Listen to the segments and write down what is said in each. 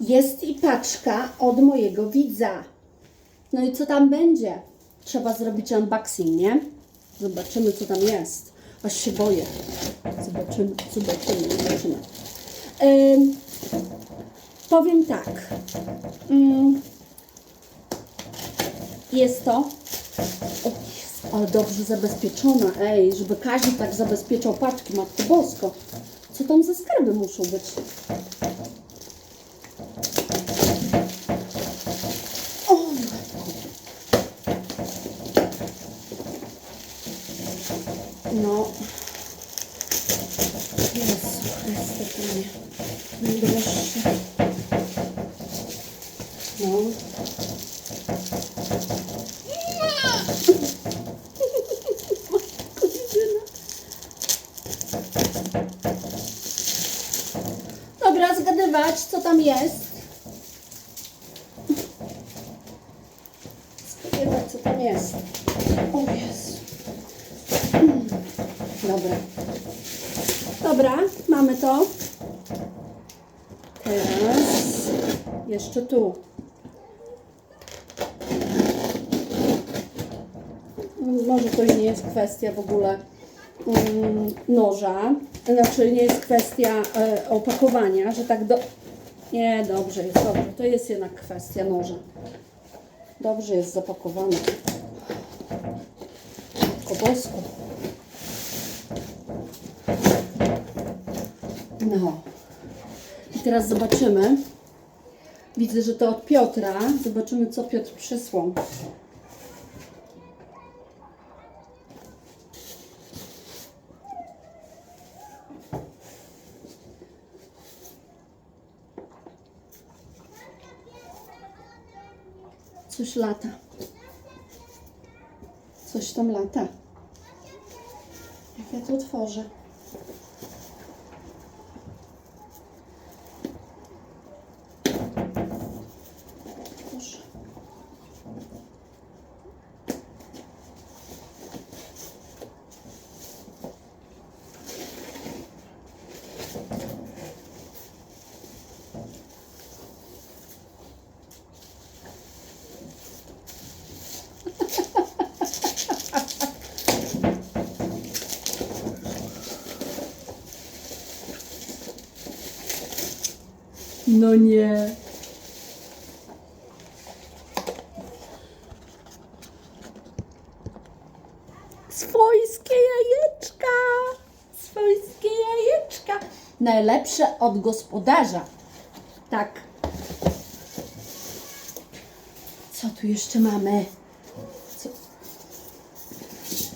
Jest i paczka od mojego widza. No i co tam będzie? Trzeba zrobić unboxing, nie? Zobaczymy, co tam jest. Aż się boję. Zobaczymy, zobaczymy, zobaczymy. Ym, powiem tak. Ym, jest to. O, jest, ale dobrze zabezpieczona. Ej, żeby każdy tak zabezpieczał paczki, Matko Bosko. Co tam za skarby muszą być? O, no. Jezu Chryste, Panie. Najdroższy. Dobra, zgadywać, co tam jest. Zgadywać, co tam jest. O Jezu. Dobra. Dobra, mamy to. Teraz jeszcze tu. Może to nie jest kwestia w ogóle mm, noża, znaczy nie jest kwestia e, opakowania, że tak do... Nie, dobrze jest, dobrze. To jest jednak kwestia noża. Dobrze jest zapakowane. Po bosku. No. I teraz zobaczymy. Widzę, że to od Piotra. Zobaczymy, co Piotr przysłał. Coś lata. Coś tam lata. Jak ja to otworzę? No nie. Swojskie jajeczka. Swojskie jajeczka. Najlepsze od gospodarza. Tak. Co tu jeszcze mamy? Co?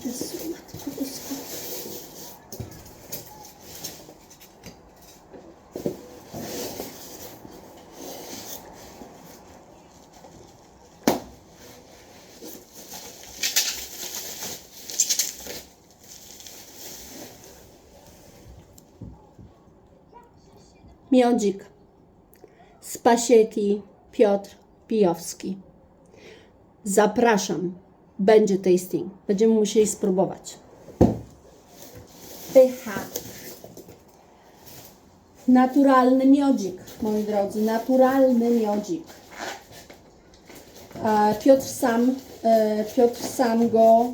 Jezu, Matko Boska. Miodzik z pasieki Piotr Pijowski. Zapraszam. Będzie tasting. Będziemy musieli spróbować. Pycha. Naturalny miodzik, moi drodzy. Naturalny miodzik. Piotr sam, e, Piotr sam go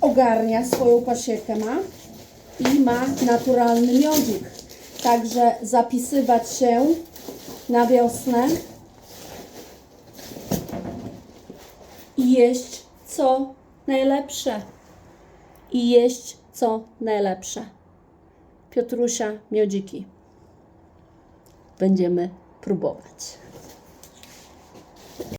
ogarnia, swoją pasiekę ma i ma naturalny miodzik. Także zapisywać się na wiosnę i jeść co najlepsze. I jeść co najlepsze. Piotrusia Miodziki. Będziemy próbować.